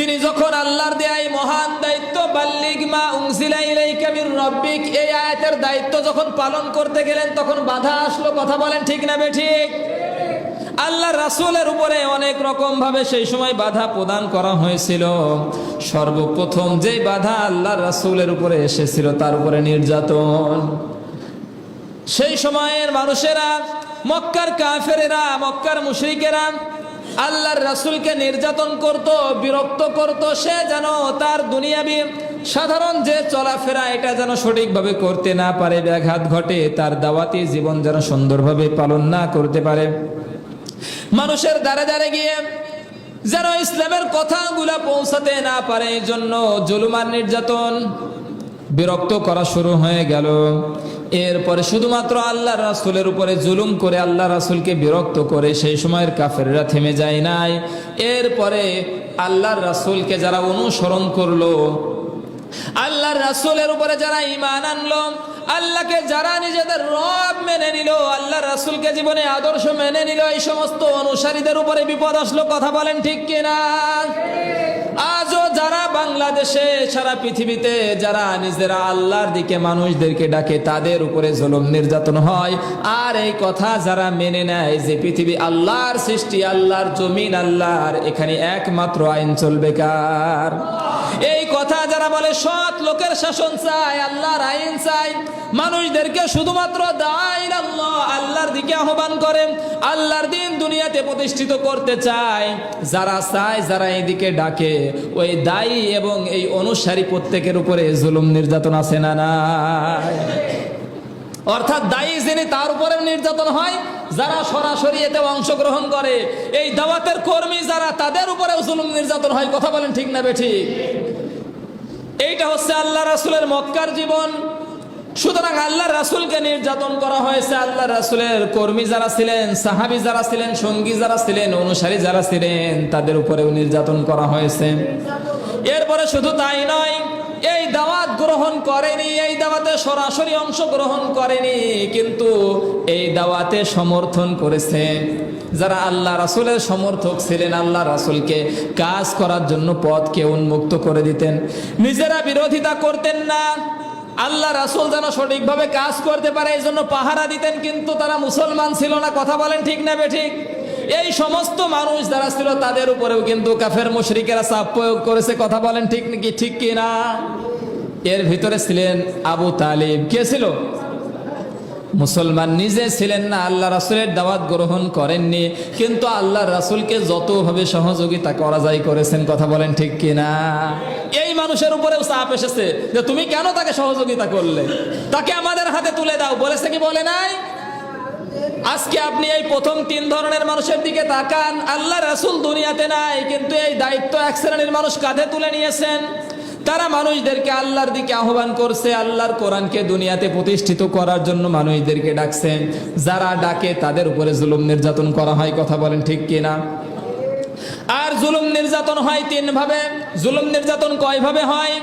তিনি যখন আল্লাহর দেয় মহান দায়িত্ব, বাল্লিগ মা মির রব্বিক এই আয়াতের দায়িত্ব যখন পালন করতে গেলেন, তখন বাধা আসলো। কথা বলেন ঠিক না ঠিক আল্লাহ রাসূলের উপরে অনেক রকম ভাবে সেই সময় বাধা প্রদান করা হয়েছিল। সর্বপ্রথম যে বাধা আল্লাহ রাসূলের উপরে এসেছিল, তার উপরে নির্যাতন। সেই সময়ের মানুষেরা, মক্কার কাফেরেরা, মক্কার মুশরিকেরা আল্লাহর রাসুলকে নির্যাতন করত, বিরক্ত করত, সে যেন তার দুনিয়াবি সাধারণ যে চলাফেরা এটা যেন সঠিকভাবে করতে না পারে, ব্যাঘাত ঘটে, তার দাওয়াতি জীবন যেন সুন্দরভাবে পালন না করতে পারে। মানুষের দ্বারে দ্বারে গিয়ে যেন ইসলামের কথাগুলা পৌঁছাতে না পারে এই জন্য জুলুমার নির্যাতন বিরক্ত করা শুরু হয়ে গেল। এরপরে শুধুমাত্র আল্লাহ রাসুলের উপরে জুলুম করে আল্লাহ রাসুলকে বিরক্ত করে সেই সময়ের কাফেররা থেমে যায় নাই। এরপরে আল্লাহর রাসুলকে যারা অনুসরণ করল আল্লাহর রাসুলের উপরে যারা ইমান আনলো, আল্লাহকে যারা নিজেদের রব মেনে নিল, আল্লাহ রাসুলকে জীবনে আদর্শ মেনে নিল, এই সমস্ত অনুসারীদের উপরে বিপদ আসলো, কথা বলেন ঠিক কিনা? যারা বাংলাদেশে, সারা পৃথিবীতে, যারা নিজেরা আল্লাহর দিকে মানুষদেরকে ডাকে, তাদের উপরে জুলুম নির্যাতন হয়। আর এই কথা যারা মেনে নেয় যে পৃথিবী আল্লাহর সৃষ্টি, আল্লাহর জমিন, আল্লাহর এখানে একমাত্র আইন চলবে কার? এই কথা যারা বলে, সৎ লোকের শাসন চায় আল্লাহর আইন চায় মানুষদেরকে শুধুমাত্র দায় আল্লাহ আল্লাহর দিকে আহ্বান করে, আল্লাহর দিন দুনিয়াতে প্রতিষ্ঠিত করতে চায়, যারা চায়, যারা এইদিকে ডাকে, ওই দায়ী এবং এই অনুসারী প্রত্যেকের উপরে জুলুম নির্যাতন আছে না না অর্থাৎ দায়ী যিনি, তার উপরে নির্যাতন হয়। যারা সরাসরি এতে অংশগ্রহণ করে, এই দাওয়াতের কর্মী যারা, তাদের উপরে জুলুম নির্যাতন হয়। কথা বলেন ঠিক না বেঠিক এইটা হচ্ছে আল্লাহ রাসুলের মক্কার জীবন। সুতরাং আল্লাহ রাসুলকে নির্যাতন করা হয়েছে। আল্লাহ রাসুলের কর্মী যারা ছিলেন, সাহাবি যারা ছিলেন, সঙ্গী যারা ছিলেন, অনুসারী যারা ছিলেন, তাদের উপরেও নির্যাতন করা হয়েছে। এরপরে শুধু তাই নয়, এই দাওয়াত গ্রহণ করেনি, এই দাওয়াতে সরাসরি অংশগ্রহণ করেনি, কিন্তু এই দাওয়াতে সমর্থন করেছে। যারা আল্লাহ রাসুলের সমর্থক ছিলেন, আল্লাহ রাসুলকে কাজ করার জন্য পথকে উন্মুক্ত করে দিতেন। নিজেরা বিরোধিতা করতেন না আল্লাহ রাসুল যেন সঠিকভাবে কাজ করতে পারে, এই জন্য পাহারা দিতেন, কিন্তু তারা মুসলমান ছিল না। কথা বলেন ঠিক না ঠিক এই সমস্ত মানুষ যারা ছিল, তাদের উপরেও কিন্তু কাফের মুশরিকেরা চাপ প্রয়োগ করেছে। কথা বলেন ঠিক নাকি ঠিক কি না এর ভিতরে ছিলেন আবু তালিব। কে ছিল? মুসলমান নিজে ছিলেন না, আল্লাহ রাসুলের দাওয়াত গ্রহণ করেননি, কিন্তু আল্লাহ রাসুলকে যতভাবে সহযোগিতা করা যায় করেছেন, কথা বলেন ঠিক কিনা? এই মানুষের উপরেও চাপ এসেছে যে তুমি কেন তাকে সহযোগিতা করলে? তাকে আমাদের হাতে তুলে দাও, বলেছে কি বলে নাই? আজকে আপনি এই প্রথম তিন ধরনের মানুষের দিকে তাকান, আল্লাহ রাসুল দুনিয়াতে নাই, কিন্তু এই দায়িত্ব এক শ্রেণির মানুষ কাঁধে তুলে নিয়েছেন। তারা মানুষদেরকে আল্লাহর দিকে আহ্বান করছে, আল্লাহর কোরআনকে দুনিয়াতে প্রতিষ্ঠিত করার জন্য মানুষদেরকে ডাকছেন যারা ডাকে, তাদের উপরে জুলুম নির্যাতন করা হয়, কথা বলেন ঠিক কিনা আর জুলুম নির্যাতন হয় তিন ভাবে জুলুম নির্যাতন কয় ভাবে হয়?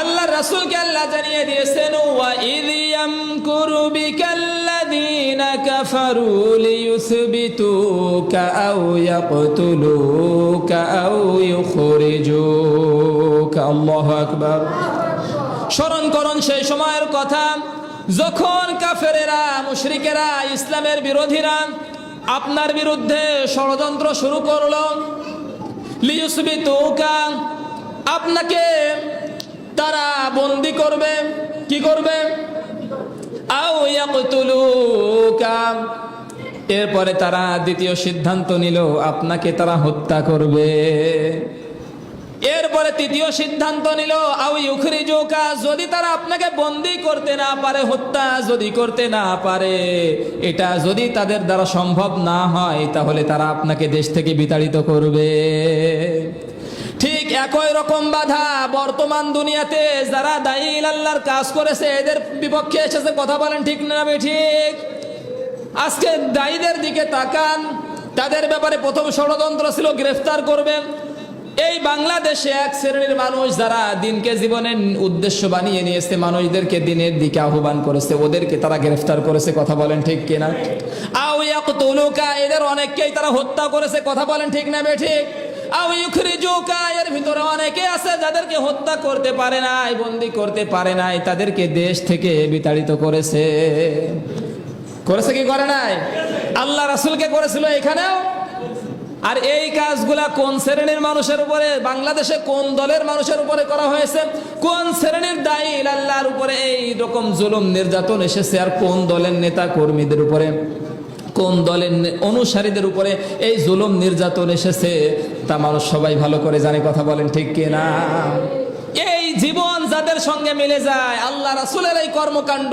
আল্লাহ রাসূলকে আল্লাহ জানিয়ে দিয়েছেন, ওয়া ইয ইয়ামকুরু বিকাল্লাযীনা কাফারু লিয়ুসবিতুকা আও ইয়াকতুলুকা আও ইউখরিজুকা। স্মরণ করুন সেই সময়ের কথা, যখন কাফেরেরা, মুশরিকেরা, ইসলামের বিরোধীরা আপনার বিরুদ্ধে ষড়যন্ত্র শুরু করল লিয়ুসবিতুকা আপনাকে তারা বন্দি করবে, কি করবে? এরপরে তারা দ্বিতীয় সিদ্ধান্ত নিল, আপনাকে তারা হত্যা করবে। এরপরে তৃতীয় সিদ্ধান্ত নিল ইউখরিজুকা, যদি তারা আপনাকে বন্দি করতে না পারে, হত্যা যদি করতে না পারে, এটা যদি তাদের দ্বারা সম্ভব না হয়, তাহলে তারা আপনাকে দেশ থেকে বিতাড়িত করবে। ঠিক একই রকম বাধা বর্তমান দুনিয়াতে, যারা দায়ী আল্লাহর কাজ করেছে, এদের বিপক্ষে এসেছে, কথা বলেন ঠিক না ঠিক? আজকে দায়ীদের দিকে তাকান, তাদের ব্যাপারে প্রথম ষড়যন্ত্র ছিল, গ্রেফতার করবেন। এই বাংলাদেশে এক শ্রেণির মানুষ যারা দিনকে জীবনের উদ্দেশ্য বানিয়ে নিয়েছে, মানুষদেরকে দিনের দিকে আহ্বান করেছে, ওদেরকে তারা গ্রেফতার করেছে, কথা বলেন ঠিক কিনা? এদের অনেককেই তারা হত্যা করেছে, কথা বলেন ঠিক না বে ঠিক আও ইউখরিজুকা, এর ভিতরে আছে যাদেরকে হত্যা করতে পারে নাই, বন্দি করতে পারে নাই, তাদেরকে দেশ থেকে বিতাড়িত করেছে। করেছে কি করে নাই? আল্লাহ রাসুলকে করেছিল এখানেও? আর এই কাজগুলা কোন শ্রেণির মানুষের উপরে, বাংলাদেশে কোন দলের মানুষের উপরে করা হয়েছে? কোন শ্রেণির দায়ী আল্লাহর উপরে এই রকম জুলুম নির্যাতন এসেছে? আর কোন দলের নেতা কর্মীদের উপরে, কোন দলের অনুসারীদের উপরে এই জুলুম নির্যাতন এসেছে? তা মানুষ সবাই ভালো করে জানে, কথা বলেন ঠিক কিনা? এই জীবন যাদের সঙ্গে মিলে যায়। আল্লাহ রাসুলের এই কর্মকাণ্ড,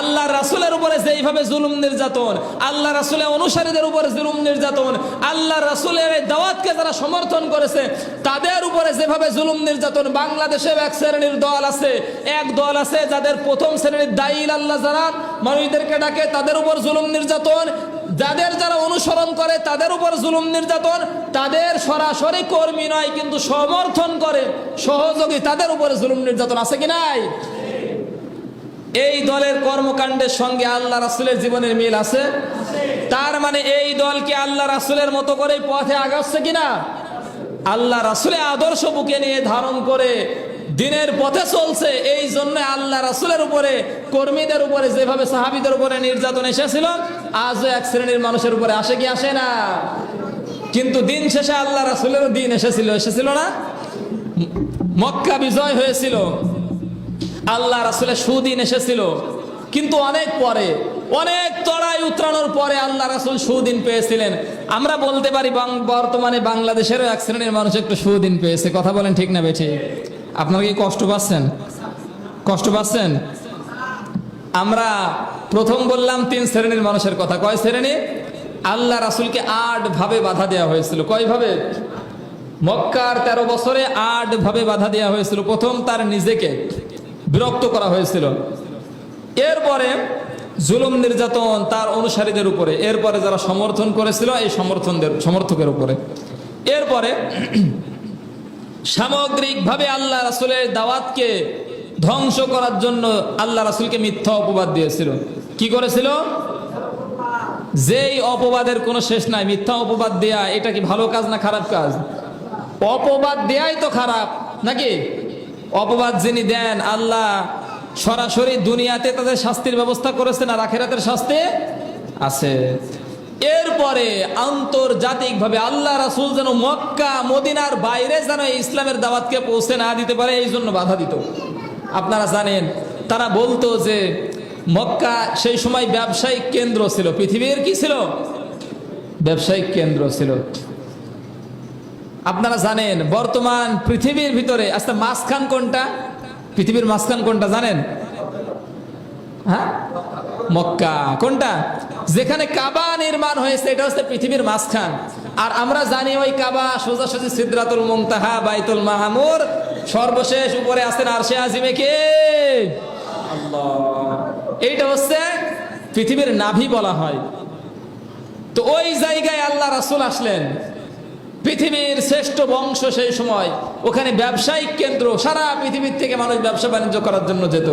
আল্লাহ রাসুলের উপরে যেইভাবে জুলুম নির্যাতন, আল্লাহ রাসুলের অনুসারীদের উপরে জুলুম নির্যাতন, আল্লাহ রাসুলের এই দাওয়াতকে যারা সমর্থন করেছে, তাদের উপরে যেভাবে জুলুম নির্যাতন বাংলাদেশে এক শ্রেণির দল আছে, এক দল আছে যাদের প্রথম শ্রেণির দায়ী আল্লাহ যারা, মানুষদেরকে ডাকে, তাদের উপর জুলুম নির্যাতন যাদের যারা অনুসরণ করে, তাদের উপর জুলুম নির্যাতন, তাদের সরাসরি কর্মী নয়, কিন্তু সমর্থন করে, সহযোগী তাদের উপরে জুলুম নির্যাতন আছে কি নাই? এই দলের কর্মকাণ্ডের সঙ্গে আল্লাহ রাসুলের জীবনের মিল আছে? তার মানে এই দলকে আল্লাহ রাসুলের মতো করে পথে আগাচ্ছে কিনা? আল্লাহ রাসুলের আদর্শ বুকে নিয়ে ধারণ করে দিনের পথে চলছে, এই জন্য আল্লাহ রাসুলের উপরে, কর্মীদের উপরে, যেভাবে সাহাবিদের উপরে নির্যাতন এসেছিল, আজও এক শ্রেণির মানুষের উপরে আসে কি আসে না? কিন্তু দিন শেষে আল্লাহ রাসুলেরও দিন এসেছিল এসেছিল না? মক্কা বিজয় হয়েছিল। আল্লাহ রাসুলের সুদিন এসেছিল। কিন্তু অনেক পরে, অনেক তড়াই উত্রানোর পরে আল্লাহ রাসুল সুদিন পেয়েছিলেন। আমরা বলতে পারি বর্তমানে বাংলাদেশেরও এক শ্রেণির মানুষ একটু সুদিন পেয়েছে। কথা বলেন ঠিক না বেঠি? আপনারা কি কষ্ট পাচ্ছেন? কষ্ট পাচ্ছেন? আমরা প্রথম বললাম তিন শ্রেণির মানুষের কথা। কয় শ্রেণি? আল্লাহ রাসুলকে আট ভাবে বাধা দেওয়া হয়েছিল। কয় ভাবে? মক্কার তেরো বছরে আট ভাবে বাধা দেওয়া হয়েছিল। প্রথম তার নিজেকে বিরক্ত করা হয়েছিল। এরপরে জুলুম নির্যাতন তার অনুসারীদের উপরে, এরপরে যারা সমর্থন করেছিল, এই সমর্থনদের, সমর্থকের উপরে। এরপরে সামগ্রিকভাবে আল্লাহ রাসুলের দাওয়াতকে ধ্বংস করার জন্য আল্লাহ রাসুলকে মিথ্যা অপবাদ দিয়েছিল। কি করেছিল? যেই অপবাদের কোনো শেষ নাই, মিথ্যা অপবাদ দেয়া, এটা কি ভালো কাজ না খারাপ কাজ? অপবাদ দেয়াই তো খারাপ, নাকি? অপবাদ যিনি দেন, আল্লাহ সরাসরি দুনিয়াতে তাদের শাস্তির ব্যবস্থা করেছেন আর আখেরাতের শাস্তি আছে। এরপরে আন্তর্জাতিকভাবে আল্লাহ রাসুল যেন মক্কা, মদিনার বাইরে যেন ইসলামের দাওয়াতকে পৌঁছে না দিতে পারে, এই জন্য বাধা দিত। আপনারা জানেন, তারা বলতো যে মক্কা সেই সময় ব্যবসায়িক কেন্দ্র ছিল। পৃথিবীর কি ছিল? ব্যবসায়িক কেন্দ্র ছিল। আপনারা জানেন, বর্তমান পৃথিবীর ভিতরে আচ্ছা মাঝখান কোনটা? পৃথিবীর মাঝখান কোনটা জানেন? হ্যাঁ? মক্কা। কোনটা? যেখানে কাবা নির্মাণ হয়েছে, এটা হচ্ছে পৃথিবীর মাঝখান। আর আমরা জানি ওই কাবা সোজাসুজি সিদ্রাতুল মুমতাহা বাইতুল মাহামুর, সর্বশেষ উপরে আছেন আরশে আজিমে কে? এইটা হচ্ছে পৃথিবীর নাভি বলা হয়। তো ওই জায়গায় আল্লাহ রাসুল আসলেন। পৃথিবীর শ্রেষ্ঠ বংশ সেই সময়। ওখানে ব্যবসায়িক কেন্দ্র, সারা পৃথিবীর থেকে মানুষ ব্যবসা বাণিজ্য করার জন্য যেত।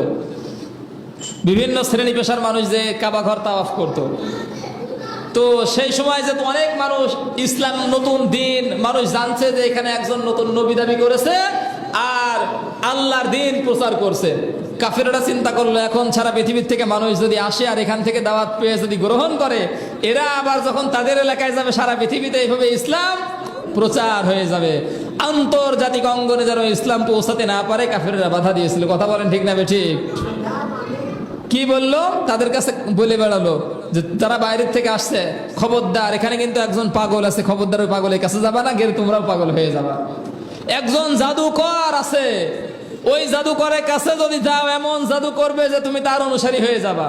বিভিন্ন শ্রেণি পেশার মানুষ যে কাবা ঘর তাওয়াফ করত। তো সেই সময় যে অনেক মানুষ ইসলাম নতুন দিন, মানুষ জানছে যে এখানে একজন নতুন নবী দাবি করেছে আর আল্লাহর দিন প্রচার করছে। কাফেররা চিন্তা করল, এখন সারা পৃথিবীর থেকে মানুষ যদি আসে আর এখান থেকে দাওয়াত পেয়ে যদি গ্রহণ করে, এরা আবার যখন তাদের এলাকায় যাবে, সারা পৃথিবীতে এইভাবে ইসলাম প্রচার হয়ে যাবে। আন্তর্জাতিক অঙ্গনে যেন ইসলাম পৌঁছাতে না পারে, কাফেররা বাধা দিয়েছিল। কথা বলেন ঠিক না বে ঠিক? কি বলল? তাদের কাছে বলে বেড়ালো যে, যারা বাইরের থেকে আসছে, খবরদার, এখানে কিন্তু একজন পাগল আছে, খবরদার ওই পাগলের কাছে যাবা না, গেলে তোমরাও পাগল হয়ে যাবা। একজন জাদুকর আছে, ওই জাদুকরের কাছে যদি যাও, এমন জাদু করবে যে, তুমি তার অনুসারী হয়ে যাবা।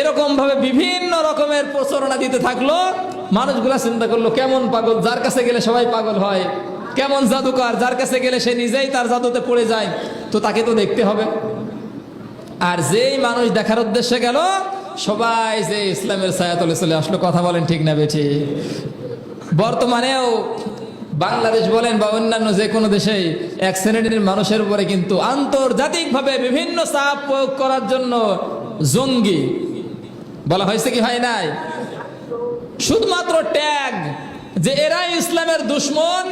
এরকম ভাবে বিভিন্ন রকমের প্রচারণা দিতে থাকল। মানুষগুলা চিন্তা করল, কেমন পাগল? যার কাছে গেলে সবাই পাগল হয়। কেমন জাদুকর? যার কাছে গেলে সে নিজেই তার জাদুতে পড়ে যায়। তো তাকে তো দেখতে হবে। আর যেই মানুষ দেখার উদ্দেশ্যে গেল, সবাই যে ইসলামের ছায়াতলে চলে আসলো, কথা বলেন ঠিক না বেঠি? বর্তমানেও বাংলাদেশ বলেন বা অন্যান্য যে কোনো দেশেই এক শ্রেণির মানুষের উপরে কিন্তু আন্তর্জাতিকভাবে বিভিন্ন চাপ প্রয়োগ করার জন্য জঙ্গি, বলা হয়েছে কি হয় নাই? শুধুমাত্র ট্যাগ যে এরা ইসলামের দুশ্মন,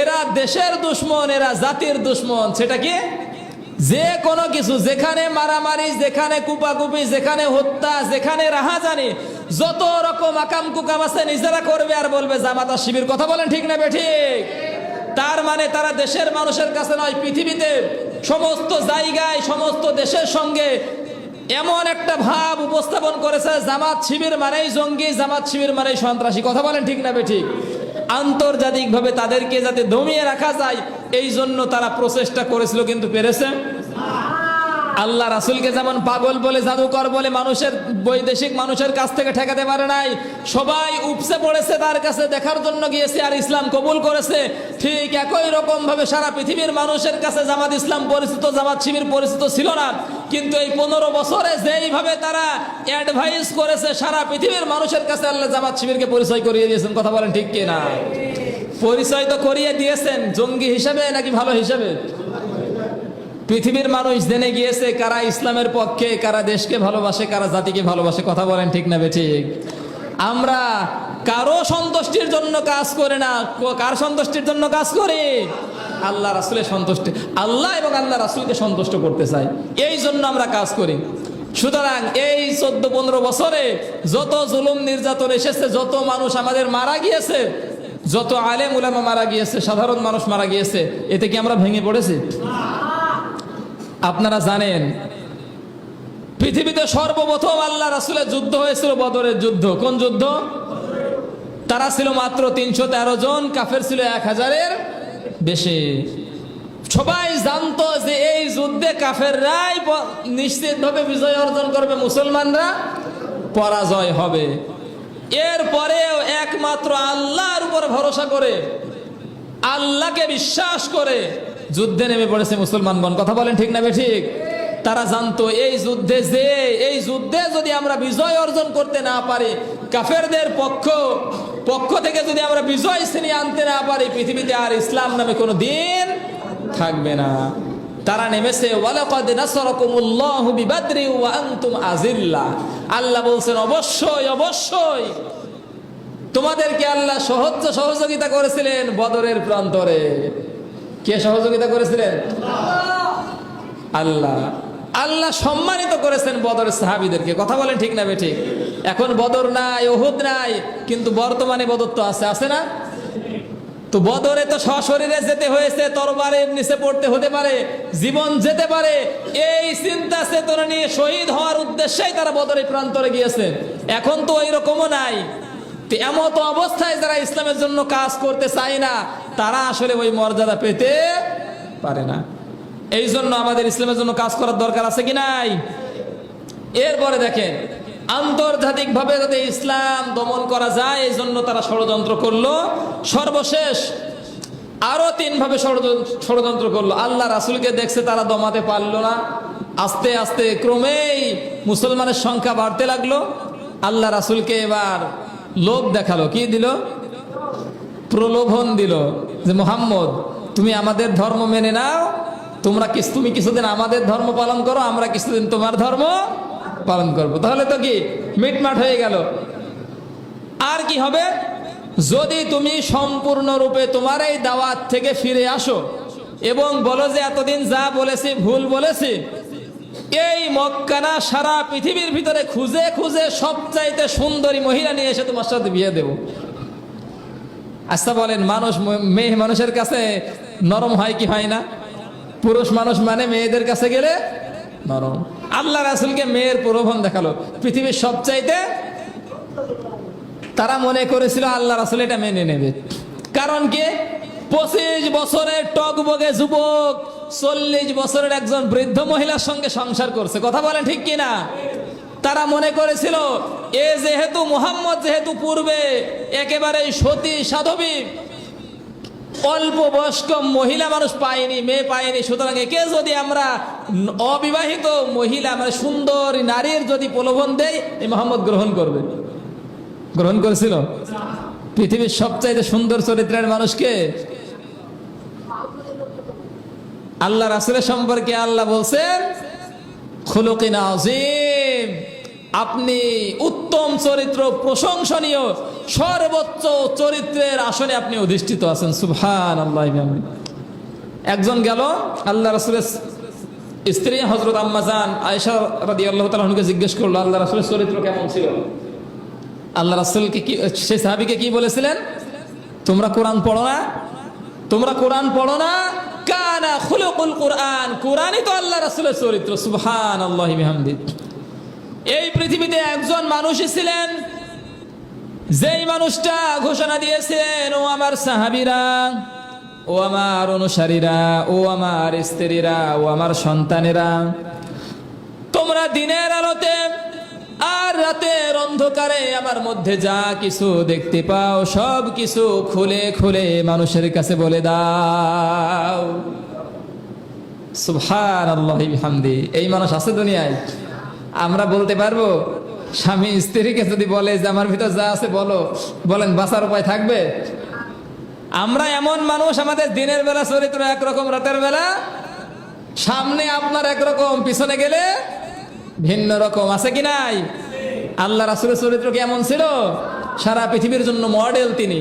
এরা দেশের দুশ্মন, এরা জাতির দুশ্মন, সেটা কি? যে কোনো কিছু, যেখানে মারামারি, যেখানে কুপাকুপি, যেখানে হত্যা, যেখানে রাহাজানি, যত রকম আকাম কুকাম আছে নিজেরা করবে আর বলবে, জামাতা শিবির, কথা বলেন ঠিক না ঠিক তার মানে তারা দেশের মানুষের কাছে নয়, পৃথিবীতে সমস্ত জায়গায়, সমস্ত দেশের সঙ্গে এমন একটা ভাব উপস্থাপন করেছে, জামাত শিবির মানেই জঙ্গি, জামাত শিবির মানেই সন্ত্রাসী, কথা বলেন ঠিক না বেঠিক? আন্তর্জাতিকভাবে তাদেরকে যাতে দমিয়ে রাখা যায় এই জন্য তারা প্রচেষ্টা করেছিল, কিন্তু পেরেছে? আল্লাহ রাসুলকে যেমন পাগল বলে, জাদুকর বলে মানুষের, বৈদেশিক মানুষের কাছ থেকে ঠেকাতে পারে নাই, সবাই উপসে পড়েছে তার কাছে, দেখার জন্য গিয়েছে আর ইসলাম কবুল করেছে। ঠিক একই রকম ভাবে সারা পৃথিবীর মানুষের কাছে জামাত ইসলাম পরিচিত, জামাত শিবির পরিচিত ছিল না। কিন্তু এই পনেরো বছরে যেইভাবে তারা অ্যাডভাইস করেছে, সারা পৃথিবীর মানুষের কাছে আল্লাহ জামাত শিবিরকে পরিচয় করিয়ে দিয়েছেন। কথা বলেন ঠিক কিনা? পরিচয় তো করিয়ে দিয়েছেন, জঙ্গি হিসাবে নাকি ভালো হিসাবে? পৃথিবীর মানুষ জেনে গিয়েছে কারা ইসলামের পক্ষে, কারা দেশকে ভালোবাসে, কারা জাতিকে ভালোবাসে। কথা বলেন ঠিক না বেঠিক? আমরা কারও সন্তুষ্টির জন্য কাজ করে না। কার সন্তুষ্টির জন্য কাজ করি? আল্লাহ রাসুলের সন্তুষ্টি। আল্লাহ এবং আল্লাহ রাসুলকে সন্তুষ্ট করতে চাই। এই জন্য আমরা কাজ করি। সুতরাং এই চোদ্দ পনেরো বছরে যত জুলুম নির্যাতন এসেছে, যত মানুষ আমাদের মারা গিয়েছে যত আলেম উলামা মারা গিয়েছে, সাধারণ মানুষ মারা গিয়েছে, এতে কি আমরা ভেঙে পড়েছি? আপনারা জানেন, পৃথিবীতে সর্বপ্রথম আল্লাহ রাসুলের যুদ্ধ হয়েছিল বদরের যুদ্ধ। কোন যুদ্ধ? তারা ছিল মাত্র তিনশো তেরো জন, কাফের ছিল এক হাজারের বেশি। সবাই জানতো যে এই যুদ্ধে কাফেররাই নিশ্চিতভাবে বিজয় অর্জন করবে, মুসলমানরা পরাজয় হবে। এরপরেও একমাত্র আল্লাহর উপর ভরসা করে, আল্লাহকে বিশ্বাস করে যুদ্ধে নেমে পড়েছে মুসলমানগণ কথা বলেন ঠিক না ঠিক? তারা জানতো, এই যুদ্ধে যে, এই যুদ্ধে যদি আমরা বিজয় অর্জন করতে না পারি, কাফেরদের পক্ষ পক্ষ থেকে যদি আমরা বিজয় শ্রেণি আনতে না পারি, পৃথিবীতে আর ইসলাম নামে কোনো দিন থাকবে না। তারা নেমেছে, ওয়ালাকাদ নাসারাকুমুল্লাহু বিবাদরি ওয়া আনতুম আজিল্লা। আল্লাহ বলছেন, অবশ্যই অবশ্যই। তোমাদেরকে আল্লাহ সহজ সহযোগিতা করেছিলেন বদরের প্রান্তরে। কে সহযোগিতা করেছিলেন? আল্লাহ। আল্লাহ সম্মানিত করেছেন বদরের সাহাবিদেরকে। কথা বলেন ঠিক না বে ঠিক? এখন বদর নাই, ওহুদ নাই, কিন্তু বর্তমানে বদর তো আছে আছে না? তো বদরে তো সশরীরে যেতে হয়েছে তরবারের নিচে পড়তে হতে পারে, জীবন যেতে পারে। এই চিন্তা চেতনা নিয়ে শহীদ হওয়ার উদ্দেশ্যেই তারা বদরে প্রান্তরে গিয়েছে। এখন তো ওই রকমও নাই। তো এমত অবস্থায় যারা ইসলামের জন্য কাজ করতে চায় না, তারা আসলে ওই মর্যাদা পেতে পারে না। এই জন্য আমাদের ইসলামের জন্য কাজ করার দরকার আছে কি নাই? এরপরে দেখেন আন্তর্জাতিক ভাবে যাতে ইসলাম দমন করা যায়, এই জন্য তারা ষড়যন্ত্র করল। সর্বশেষ আরও তিন ভাবে ষড়যন্ত্র করল। আল্লাহ রাসুলকে দেখছে তারা দমাতে পারল না। আস্তে আস্তে ক্রমেই মুসলমানের সংখ্যা বাড়তে লাগল। আল্লাহ রাসুলকে এবার লোভ দেখাল। কি দিল? প্রলোভন দিল যে, মোহাম্মদ, তুমি আমাদের ধর্ম মেনে নাও। তোমরা তুমি কিছুদিন আমাদের ধর্ম পালন করো, আমরা কিছুদিন তোমার ধর্ম পালন করব। তাহলে তো কি? মিটমাট হয়ে গেল। আর কি হবে? যদি তুমি সম্পূর্ণরূপে তোমার এই দাওয়াত থেকে ফিরে আসো এবং বলো যে এতদিন যা বলেছি, ভুল বলেছি, এই মক্কানা সারা পৃথিবীর ভিতরে খুঁজে খুঁজে সবচাইতে সুন্দরী মহিলা নিয়ে এসে তোমার সাথে বিয়ে দেবো। আচ্ছা বলেন, মানুষ মেয়ে মানুষের কাছে নরম হয় কি হয় না? পুরুষ মানুষ মানে মেয়েদের কাছে গেলে নরম। আল্লাহ রাসুলকে মেয়ের প্রলোভন দেখাল। পৃথিবীর সবচাইতে তারা মনে করেছিল আল্লাহ রাসুল এটা মেনে নেবে। কারণ কি? পঁচিশ বছরের টকবগে যুবক, চল্লিশ বছরের একজন বৃদ্ধ মহিলার সঙ্গে সংসার করছে। কথা বলেন ঠিক কিনা? তারা মনে করেছিল, এ যেহেতু মোহাম্মদ যেহেতু পূর্বে একেবারে সতী সাধবী অল্প বয়স্ক মহিলা মানুষ পায়নি, মেয়ে পায়নি। সুতরাং একে যদি আমরা অবিবাহিত মহিলা মানে সুন্দর নারীর যদি প্রলোভন দেয় এই মোহাম্মদ গ্রহণ করবে। গ্রহণ করেছিল? পৃথিবীর সবচাইতে সুন্দর চরিত্রের মানুষকে? আল্লাহ রাসুলের সম্পর্কে আল্লাহ বলছেন খুলকিন আপনি উত্তম চরিত্র প্রশংসনীয় সর্বোচ্চ চরিত্রের আসনে আপনি অধিষ্ঠিত আছেন। সুবহান আল্লাহ একজন গেল, আল্লাহ রাসুলের স্ত্রী হজরত আম্মাজান আয়েশা রাদি আল্লাহ তালকে জিজ্ঞেস করল, আল্লাহ রাসুলের চরিত্র কেমন ছিল? আল্লাহ রাসুলকে কি সে সাহাবিকে কি বলেছিলেন? তোমরা কোরআন পড়ো না? তোমরা কোরআন পড়ো না? কানা খুলুকুল কোরআন, কোরআনই তো আল্লাহ রাসুলের চরিত্র। সুবহান আল্লাহ এই পৃথিবীতে একজন মানুষই ছিলেন যেই মানুষটা ঘোষণা দিয়েছেন ও আমার সাহাবিরা, ও আমার অনুসারীরা, ও আমার স্ত্রীরা, ও আমার সন্তানেরা, তোমরা দিনের আলোতে আর রাতের অন্ধকারে আমার মধ্যে যা কিছু দেখতে পাও, সব কিছু খুলে খুলে মানুষের কাছে বলে দাও। সুবহান আল্লাহ এই মানুষ আছে দুনিয়ায়। আমরা বলতে পারব স্বামী স্ত্রীকে যদি বলে যে আমার ভিতর যা আছে বলো, বলেন বাঁচার উপায় থাকবে? আমরা এমন মানুষ, আমাদের দিনের বেলা, চরিত্র একরকম, রাতের বেলা, সামনে আপনার একরকম, পিছনে গেলে ভিন্ন রকম, আছে কি নাই? আল্লাহ রাসুলের চরিত্র কেমন ছিল? সারা পৃথিবীর জন্য মডেল তিনি।